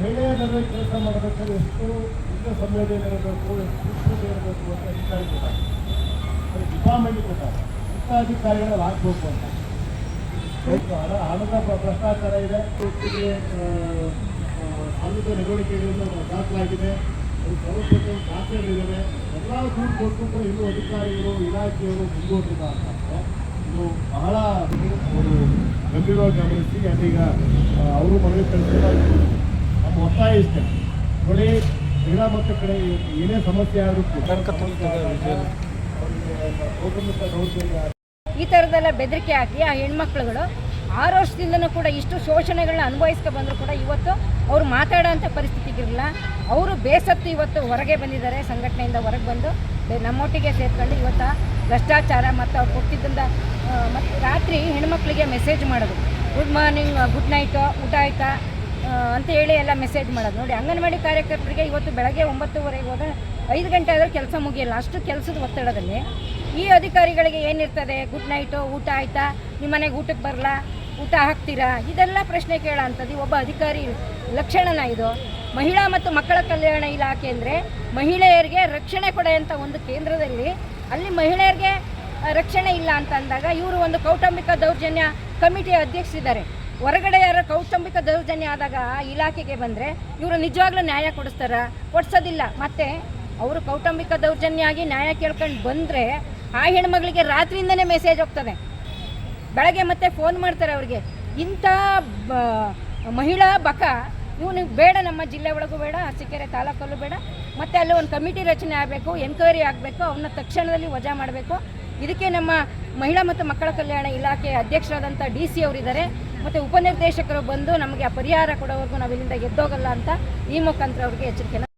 ಮಹಿಳೆಯರಲ್ಲಿ ಕೆಲಸ ಮಾಡಬೇಕಾದ್ರೆ ಎಷ್ಟು ಎಷ್ಟು ಸಂವೇದನೆ ಇರಬೇಕು ಎಷ್ಟು ಸೂಕ್ಷ್ಮತೆ ಇರಬೇಕು ಅಂತ ಅಧಿಕಾರಿ ಕೊಟ್ಟಾರೆ. ಅದು ಡಿಪಾರ್ಟ್ಮೆಂಟ್ ಕೊಟ್ಟಾರೆ. ಇಂಥ ಅಧಿಕಾರಿಗಳು ಹಾಕ್ಬೇಕು ಅಂತ ಹಣದ ಭ್ರ- ಭ್ರಷ್ಟಾಚಾರ ಇದೆ. ಸಾಲದ ನಡವಳಿಕೆಗಳನ್ನು ದಾಖಲಾಗಿದೆ. ಸರ್ವಪ್ರಥಮ ಖಾತೆಗಳಿವೆ ಎಲ್ಲ ದುಡ್ಡು ಕೊಟ್ಟು ಇನ್ನೂ ಅಧಿಕಾರಿಗಳು, ಇಲಾಖೆಯವರು ಮುಂದುವರೆದ ಅಂತಂದರೆ ಇದು ಬಹಳ ಅವರು ಗಂಭೀರವಾಗಿ ಗಮನಿಸಿ. ಅದೀಗ ಅವರು ಮನವಿ ಕಳಿಸಿದಾಗ ನಮ್ಮ ಒತ್ತಾಯ ಇಷ್ಟೇ. ನೋಡಿ ಕ್ರೀಡಾ ಮಟ್ಟ ಕಡೆ ಏನೇ ಸಮಸ್ಯೆ ಆದರೂ ಈ ಥರದ್ದೆಲ್ಲ ಬೆದರಿಕೆ ಹಾಕಿ ಆ ಹೆಣ್ಮಕ್ಳುಗಳು ಆರು ವರ್ಷದಿಂದನೂ ಕೂಡ ಇಷ್ಟು ಶೋಷಣೆಗಳನ್ನ ಅನುಭವಿಸ್ಕೊ ಬಂದರೂ ಕೂಡ ಇವತ್ತು ಅವ್ರು ಮಾತಾಡೋಂಥ ಪರಿಸ್ಥಿತಿಗಿರಲಿಲ್ಲ ಅವರು ಬೇಸತ್ತು ಇವತ್ತು ಹೊರಗೆ ಬಂದಿದ್ದಾರೆ ಸಂಘಟನೆಯಿಂದ ಹೊರಗೆ ಬಂದು. ಬೆ- ನಮ್ಮೊಟ್ಟಿಗೆ ಸೇರ್ಕೊಂಡು ಇವತ್ತು ಭ್ರಷ್ಟಾಚಾರ ಮತ್ತು ಅವ್ರು ಕೊಟ್ಟಿದ್ದರಿಂದ ಮತ್ತು ರಾತ್ರಿ ಹೆಣ್ಮಕ್ಳಿಗೆ ಮೆಸೇಜ್ ಮಾಡೋದು. ಗುಡ್ ಮಾರ್ನಿಂಗ್ ಗುಡ್ ನೈಟು ಊಟ ಆಯ್ತಾ? ಅಂತ ಹೇಳಿ ಎಲ್ಲ ಮೆಸೇಜ್ ಮಾಡೋದು. ನೋಡಿ, ಅಂಗನವಾಡಿ ಕಾರ್ಯಕರ್ತರಿಗೆ ಇವತ್ತು ಬೆಳಗ್ಗೆ ಒಂಬತ್ತುವರೆಗೆ ಹೋದ ಐದು ಗಂಟೆ ಆದರೂ ಕೆಲಸ ಮುಗಿಯಲ್ಲ. ಅಷ್ಟು ಕೆಲಸದ ಒತ್ತಡದಲ್ಲಿ ಈ ಅಧಿಕಾರಿಗಳಿಗೆ ಏನಿರ್ತದೆ? ಗುಡ್ ನೈಟು ಊಟ ಆಯ್ತಾ? ನಿಮ್ಮ ಮನೆಗೆ ಊಟಕ್ಕೆ ಬರಲ್ಲ ಊಟ ಹಾಕ್ತೀರಾ? ಇದೆಲ್ಲ ಪ್ರಶ್ನೆ ಕೇಳೋ ಅಂಥದ್ದು ಒಬ್ಬ ಅಧಿಕಾರಿ ಲಕ್ಷಣನ ಇದು. ಮಹಿಳಾ ಮತ್ತು ಮಕ್ಕಳ ಕಲ್ಯಾಣ ಇಲಾಖೆ ಅಂದರೆ ಮಹಿಳೆಯರಿಗೆ ರಕ್ಷಣೆ ಕೊಡೆಯಂಥ ಒಂದು ಕೇಂದ್ರದಲ್ಲಿ ಅಲ್ಲಿ ಮಹಿಳೆಯರಿಗೆ ರಕ್ಷಣೆ ಇಲ್ಲ ಅಂತ ಅಂದಾಗ ಇವರು ಒಂದು ಕೌಟುಂಬಿಕ ದೌರ್ಜನ್ಯ ಕಮಿಟಿ ಅಧ್ಯಕ್ಷರಿದ್ದಾರೆ. ಹೊರಗಡೆ ಯಾರ ಕೌಟುಂಬಿಕ ದೌರ್ಜನ್ಯ ಆದಾಗ ಇಲಾಖೆಗೆ ಬಂದರೆ ಇವರು ನಿಜವಾಗ್ಲೂ ನ್ಯಾಯ ಕೊಡಿಸ್ತಾರ? ಕೊಡ್ಸೋದಿಲ್ಲ. ಮತ್ತು ಅವರು ಕೌಟುಂಬಿಕ ದೌರ್ಜನ್ಯ ಆಗಿ ನ್ಯಾಯ ಕೇಳ್ಕೊಂಡು ಬಂದರೆ ಆ ಹೆಣ್ಮಗಳಿಗೆ ರಾತ್ರಿಯಿಂದನೇ ಮೆಸೇಜ್ ಹೋಗ್ತದೆ. ಬೆಳಗ್ಗೆ ಮತ್ತೆ ಫೋನ್ ಮಾಡ್ತಾರೆ ಅವ್ರಿಗೆ. ಇಂಥ ಮಹಿಳಾ ಬಕ, ಇವನು ಬೇಡ, ನಮ್ಮ ಜಿಲ್ಲೆ ಒಳಗೂ ಬೇಡ, ಅರಸೀಕೆರೆ ತಾಲೂಕಲ್ಲೂ ಬೇಡ. ಮತ್ತು ಅಲ್ಲಿ ಒಂದು ಕಮಿಟಿ ರಚನೆ ಆಗಬೇಕು ಎನ್ಕ್ವೈರಿ ಆಗಬೇಕು ಅವನ್ನ ತಕ್ಷಣದಲ್ಲಿ ವಜಾ ಮಾಡಬೇಕು. ಇದಕ್ಕೆ ನಮ್ಮ ಮಹಿಳಾ ಮತ್ತು ಮಕ್ಕಳ ಕಲ್ಯಾಣ ಇಲಾಖೆ ಅಧ್ಯಕ್ಷರಾದಂಥ ಡಿ ಸಿ ಅವರಿದ್ದಾರೆ. ಮತ್ತು ಉಪನಿರ್ದೇಶಕರು ಬಂದು ನಮಗೆ ಆ ಪರಿಹಾರ ಕೊಡೋವರೆಗೂ ನಾವು ಇಲ್ಲಿಂದ ಎದ್ದೋಗಲ್ಲ ಅಂತ ಈ ಮುಖಾಂತರ ಅವ್ರಿಗೆ ಎಚ್ಚರಿಕೆನ